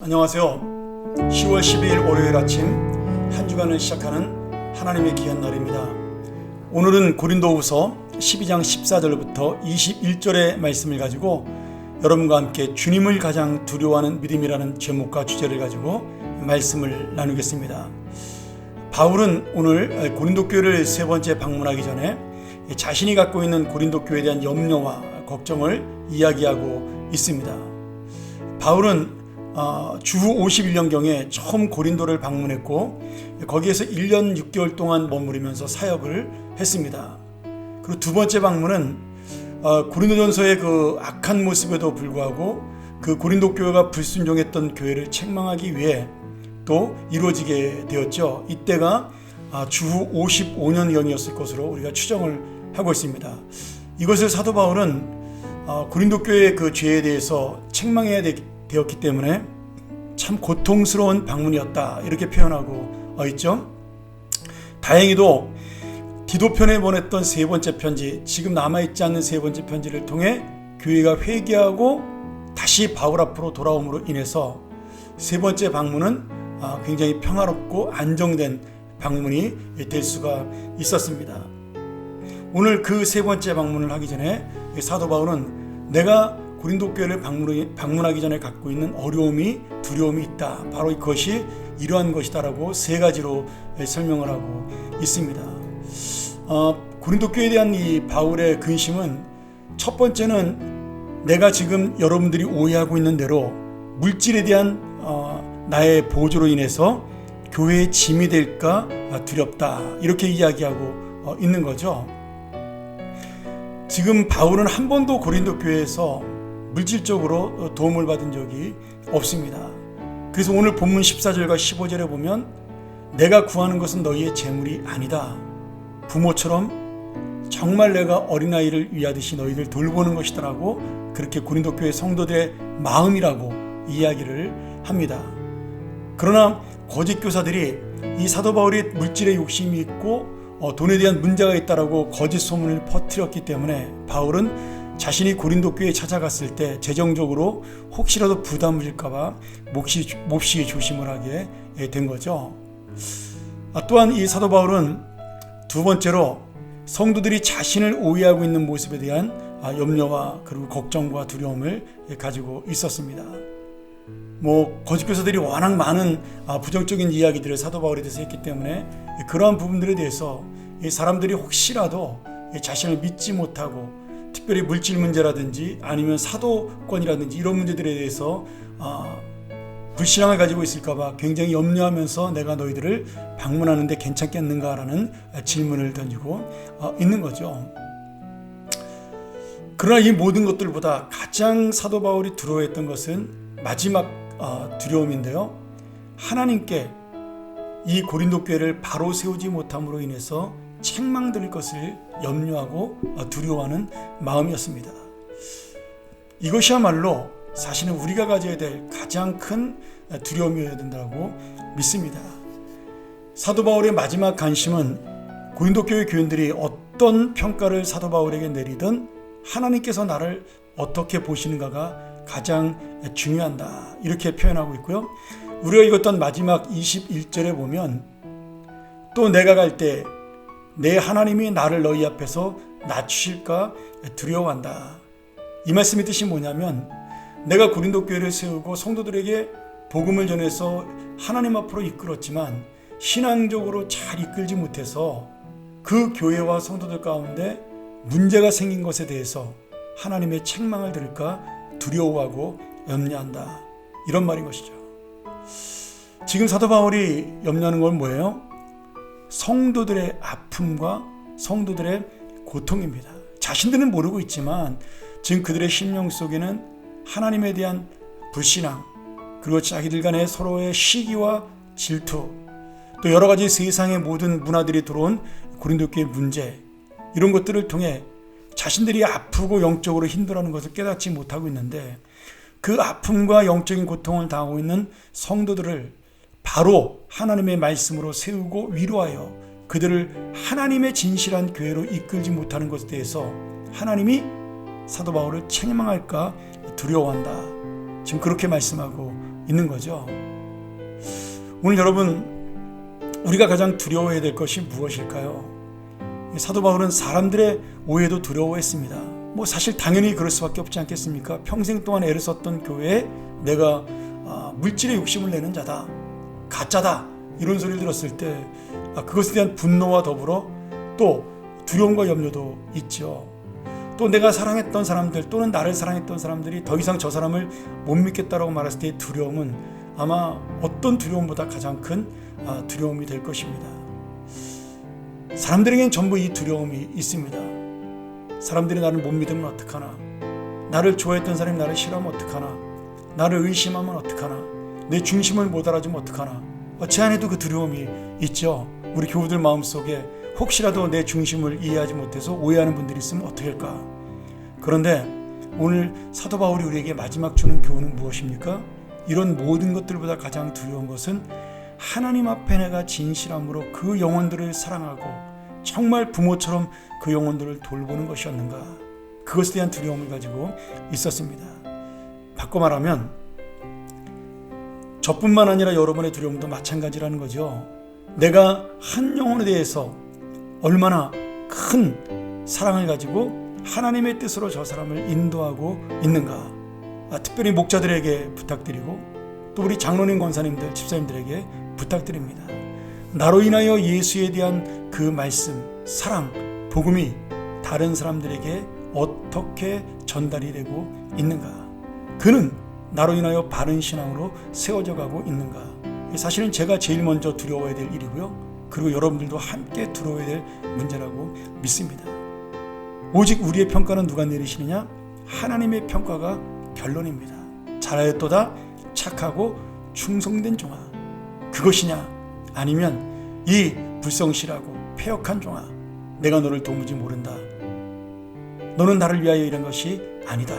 안녕하세요. 10월 12일 월요일 아침 한 주간을 시작하는 하나님의 귀한 날입니다. 오늘은 고린도후서 12장 14절부터 21절의 말씀을 가지고 여러분과 함께 주님을 가장 두려워하는 믿음이라는 제목과 주제를 가지고 말씀을 나누겠습니다. 바울은 오늘 고린도 교회를 세 번째 방문하기 전에 자신이 갖고 있는 고린도 교회에 대한 염려와 걱정을 이야기하고 있습니다. 바울은 어, 주후 51년경에 처음 고린도를 방문했고 거기에서 1년 6개월 동안 머무르면서 사역을 했습니다. 그리고 두 번째 방문은 어, 고린도전서의 그 악한 모습에도 불구하고 그 고린도 교회가 불순종했던 교회를 책망하기 위해 또 이루어지게 되었죠. 이때가 아, 주후 55년경이었을 것으로 우리가 추정을 하고 있습니다. 이것을 사도 바울은 어, 고린도 교회의 그 죄에 대해서 책망해야 되 었기 때문에 참 고통스러운 방문이었다 이렇게 표현하고 있죠. 다행히도 디도편에 보냈던 세 번째 편지, 지금 남아있지 않는 세 번째 편지를 통해 교회가 회개하고 다시 바울 앞으로 돌아옴으로 인해서 세 번째 방문은 아, 굉장히 평화롭고 안정된 방문이 될 수가 있었습니다. 오늘 그 세 번째 방문을 하기 전에 사도 바울은 내가 고린도 교회를 방문하기 전에 갖고 있는 어려움이 두려움이 있다. 바로 그것이 이러한 것이다라고 세 가지로 설명을 하고 있습니다. 어, 고린도 교회에 대한 이 바울의 근심은 첫 번째는 내가 지금 여러분들이 오해하고 있는 대로 물질에 대한 어, 나의 보조로 인해서 교회의 짐이 될까 두렵다 이렇게 이야기하고 어, 있는 거죠. 지금 바울은 한 번도 고린도 교회에서 물질적으로 도움을 받은 적이 없습니다. 그래서 오늘 본문 14절과 15절에 보면 내가 구하는 것은 너희의 재물이 아니다. 부모처럼 정말 내가 어린아이를 위하듯이 너희들 돌보는 것이더라고 그렇게 고린도 교회 성도들의 마음이라고 이야기를 합니다. 그러나 거짓 교사들이 이 사도 바울이 물질에 욕심이 있고 어, 돈에 대한 문제가 있다라고 거짓 소문을 퍼뜨렸기 때문에 바울은 자신이 고린도 교회에 찾아갔을 때 재정적으로 혹시라도 부담을 줄까봐 몹시, 몹시 조심을 하게 된 거죠. 아, 또한 이 사도 바울은 두 번째로 성도들이 자신을 오해하고 있는 모습에 대한 아, 염려와 그리고 걱정과 두려움을 가지고 있었습니다. 뭐 거짓 교사들이 워낙 많은 아, 부정적인 이야기들을 사도 바울에 대해서 했기 때문에 그러한 부분들에 대해서 사람들이 혹시라도 자신을 믿지 못하고 특별히 물질 문제라든지 아니면 사도권이라든지 이런 문제들에 대해서 어, 불신앙을 가지고 있을까봐 굉장히 염려하면서 내가 너희들을 방문하는데 괜찮겠는가라는 질문을 던지고 어, 있는 거죠. 그러나 이 모든 것들보다 가장 사도 바울이 두려워했던 것은 마지막 어, 두려움인데요. 하나님께 이 고린도 교회를 바로 세우지 못함으로 인해서 책망될 것을 염려하고 두려워하는 마음이었습니다. 이것이야말로 사실은 우리가 가져야 될 가장 큰 두려움이어야 된다고 믿습니다. 사도 바울의 마지막 관심은 고린도 교회 교인들이 어떤 평가를 사도 바울에게 내리든 하나님께서 나를 어떻게 보시는가가 가장 중요한다. 이렇게 표현하고 있고요. 우리가 읽었던 마지막 21절에 보면 또 내가 갈때 내 하나님이 나를 너희 앞에서 낮추실까 두려워한다. 이 말씀의 뜻이 뭐냐면 내가 고린도 교회를 세우고 성도들에게 복음을 전해서 하나님 앞으로 이끌었지만 신앙적으로 잘 이끌지 못해서 그 교회와 성도들 가운데 문제가 생긴 것에 대해서 하나님의 책망을 들을까 두려워하고 염려한다. 이런 말인 것이죠. 지금 사도 바울이 염려하는 건 뭐예요? 성도들의 아픔과 성도들의 고통입니다. 자신들은 모르고 있지만 지금 그들의 심령 속에는 하나님에 대한 불신앙 그리고 자기들 간의 서로의 시기와 질투 또 여러 가지 세상의 모든 문화들이 들어온 고린도 교의 문제 이런 것들을 통해 자신들이 아프고 영적으로 힘들어하는 것을 깨닫지 못하고 있는데 그 아픔과 영적인 고통을 당하고 있는 성도들을 바로 하나님의 말씀으로 세우고 위로하여 그들을 하나님의 진실한 교회로 이끌지 못하는 것에 대해서 하나님이 사도 바울을 책망할까 두려워한다. 지금 그렇게 말씀하고 있는 거죠. 오늘 여러분 우리가 가장 두려워해야 될 것이 무엇일까요? 사도 바울은 사람들의 오해도 두려워했습니다. 뭐 사실 당연히 그럴 수밖에 없지 않겠습니까? 평생 동안 애를 썼던 교회에 내가 아, 물질의 욕심을 내는 자다, 가짜다 이런 소리를 들었을 때 아, 그것에 대한 분노와 더불어 또 두려움과 염려도 있죠. 또 내가 사랑했던 사람들 또는 나를 사랑했던 사람들이 더 이상 저 사람을 못 믿겠다라고 말했을 때의 두려움은 아마 어떤 두려움보다 가장 큰 아, 두려움이 될 것입니다. 사람들에겐 전부 이 두려움이 있습니다. 사람들이 나를 못 믿으면 어떡하나? 나를 좋아했던 사람이 나를 싫어하면 어떡하나? 나를 의심하면 어떡하나? 내 중심을 못 알아주면 어떡하나? 어찌 안에도 그 두려움이 있죠. 우리 교우들 마음속에 혹시라도 내 중심을 이해하지 못해서 오해하는 분들이 있으면 어떡할까? 그런데 오늘 사도 바울이 우리에게 마지막 주는 교훈은 무엇입니까? 이런 모든 것들보다 가장 두려운 것은 하나님 앞에 내가 진실함으로 그 영혼들을 사랑하고 정말 부모처럼 그 영혼들을 돌보는 것이었는가? 그것에 대한 두려움을 가지고 있었습니다. 바꿔 말하면 저뿐만 아니라 여러분의 두려움도 마찬가지라는 거죠. 내가 한 영혼에 대해서 얼마나 큰 사랑을 가지고 하나님의 뜻으로 저 사람을 인도하고 있는가. 아, 특별히 목자들에게 부탁드리고 또 우리 장로님 권사님들 집사님들에게 부탁드립니다. 나로 인하여 예수에 대한 그 말씀, 사랑, 복음이 다른 사람들에게 어떻게 전달이 되고 있는가? 그는 나로 인하여 바른 신앙으로 세워져 가고 있는가? 사실은 제가 제일 먼저 두려워야 될 일이고요. 그리고 여러분들도 함께 두려워야 될 문제라고 믿습니다. 오직 우리의 평가는 누가 내리시느냐? 하나님의 평가가 결론입니다. 잘하였도다 착하고 충성된 종아. 그것이냐? 아니면 이 불성실하고 폐역한 종아. 내가 너를 도무지 모른다. 너는 나를 위하여 이런 것이 아니다.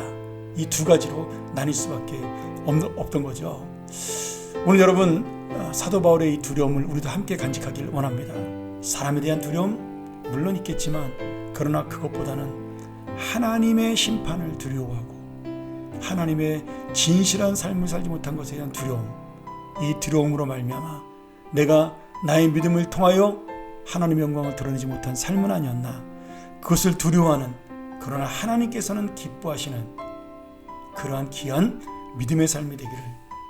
이 두 가지로 나뉠 수밖에 없던 거죠. 오늘 여러분 어, 사도 바울의 이 두려움을 우리도 함께 간직하길 원합니다. 사람에 대한 두려움 물론 있겠지만 그러나 그것보다는 하나님의 심판을 두려워하고 하나님의 진실한 삶을 살지 못한 것에 대한 두려움 이 두려움으로 말미암아 내가 나의 믿음을 통하여 하나님의 영광을 드러내지 못한 삶은 아니었나 그것을 두려워하는 그러나 하나님께서는 기뻐하시는 그러한 귀한 믿음의 삶이 되기를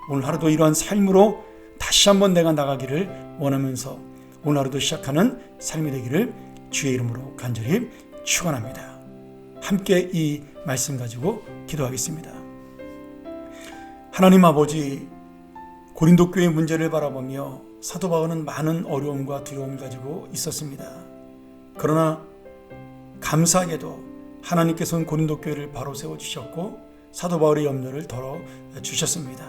오늘 하루도 이러한 삶으로 다시 한번 내가 나가기를 원하면서 오늘 하루도 시작하는 삶이 되기를 주의 이름으로 간절히 축원합니다. 함께 이 말씀 가지고 기도하겠습니다. 하나님 아버지 고린도 교회 문제를 바라보며 사도 바울은 많은 어려움과 두려움을 가지고 있었습니다. 그러나 감사하게도 하나님께서는 고린도 교회를 바로 세워 주셨고 사도 바울의 염려를 덜어 주셨습니다.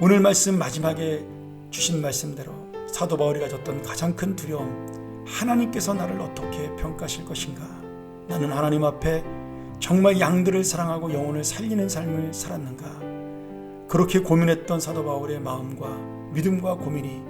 오늘 말씀 마지막에 주신 말씀대로 사도 바울이 가졌던 가장 큰 두려움 하나님께서 나를 어떻게 평가하실 것인가 나는 하나님 앞에 정말 양들을 사랑하고 영혼을 살리는 삶을 살았는가 그렇게 고민했던 사도 바울의 마음과 믿음과 고민이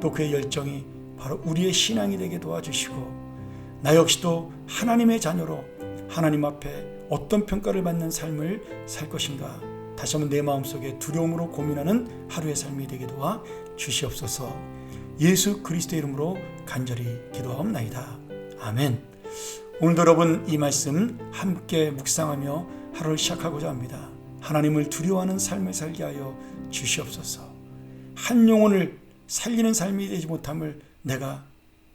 또 그의 열정이 바로 우리의 신앙이 되게 도와주시고 나 역시도 하나님의 자녀로 하나님 앞에 어떤 평가를 받는 삶을 살 것인가? 다시 한번 내 마음속에 두려움으로 고민하는 하루의 삶이 되게 도와 주시옵소서. 예수 그리스도 이름으로 간절히 기도하옵나이다. 아멘. 오늘도 여러분 이 말씀 함께 묵상하며 하루를 시작하고자 합니다. 하나님을 두려워하는 삶을 살게 하여 주시옵소서. 한 영혼을 살리는 삶이 되지 못함을 내가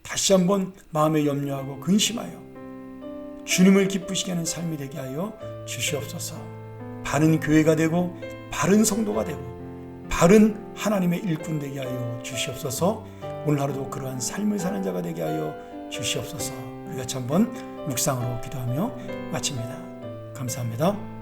다시 한번 마음에 염려하고 근심하여 주님을 기쁘시게 하는 삶이 되게 하여 주시옵소서. 바른 교회가 되고 바른 성도가 되고 바른 하나님의 일꾼 되게 하여 주시옵소서. 오늘 하루도 그러한 삶을 사는 자가 되게 하여 주시옵소서. 우리 같이 한번 묵상으로 기도하며 마칩니다. 감사합니다.